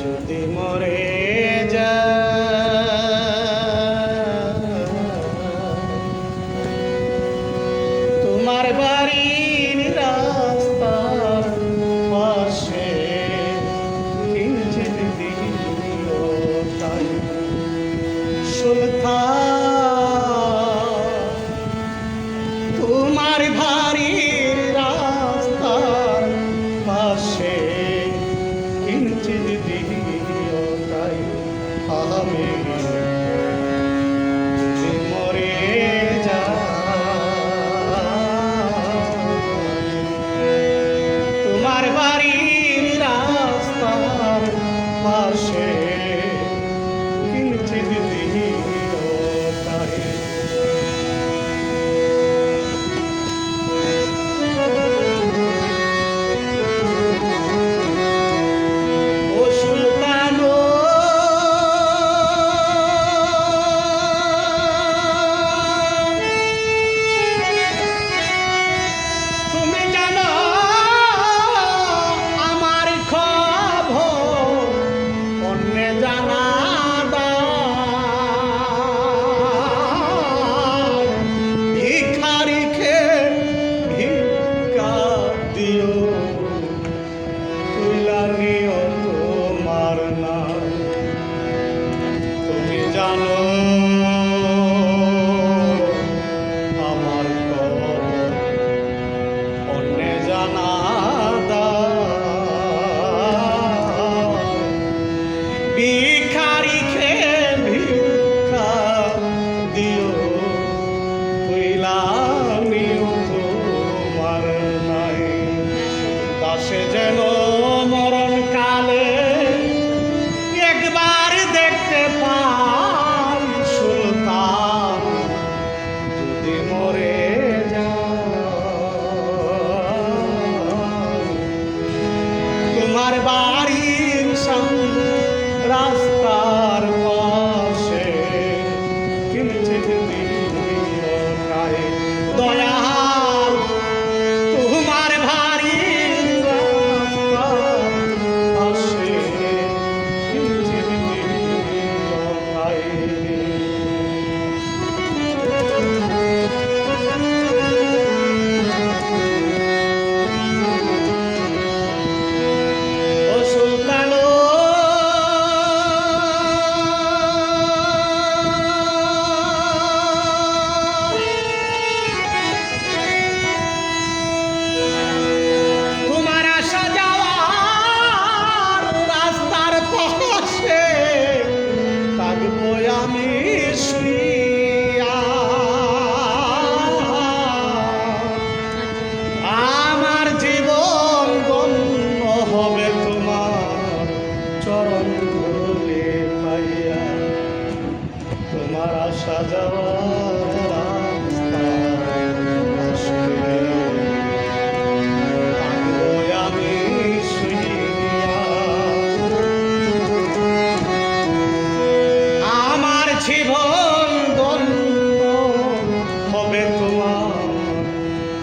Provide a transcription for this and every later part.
যদি মরে যা তোমার বাড়ি হবে মরে যা তোমার বাড়ির রাস্তার পাশে আমার বাড়ির সামনে রাস্তার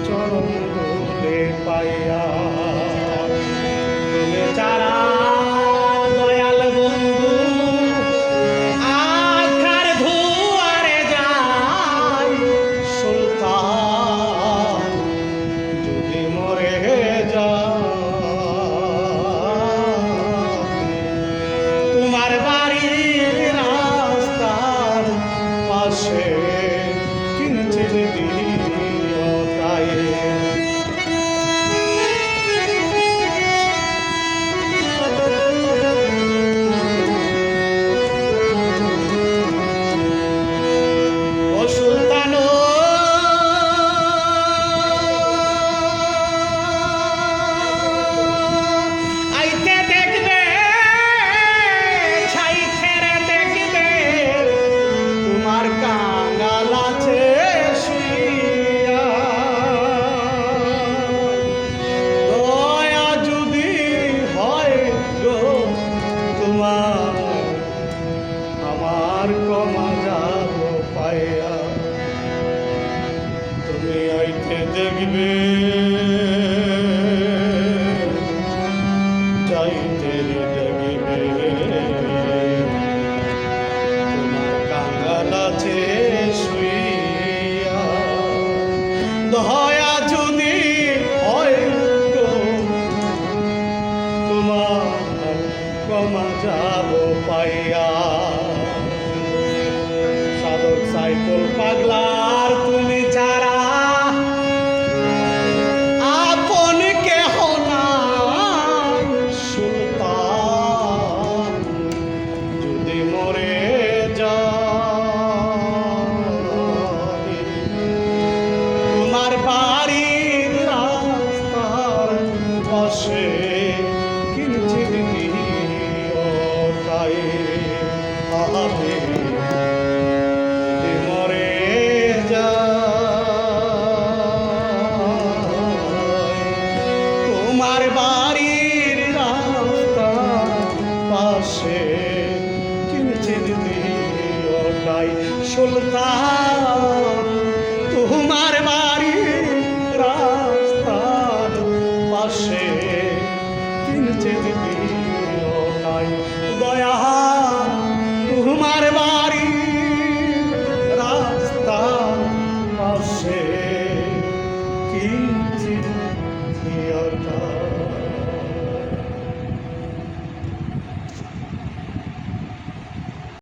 চরণ রূপে পাইয়া যারা দয়াল বন্ধু, আখার ধুয়ারে যায় সুলতান, যদি মরে যায় তোমার বাড়ির রাস্তার পাশে দেখে দেখবে। চাইতে তোমার যাব পাইয়া। সাধক সাইকেল পাগলা তোমার বাড়ির রাস্তা পাশে দিও দিওটাই সুলতান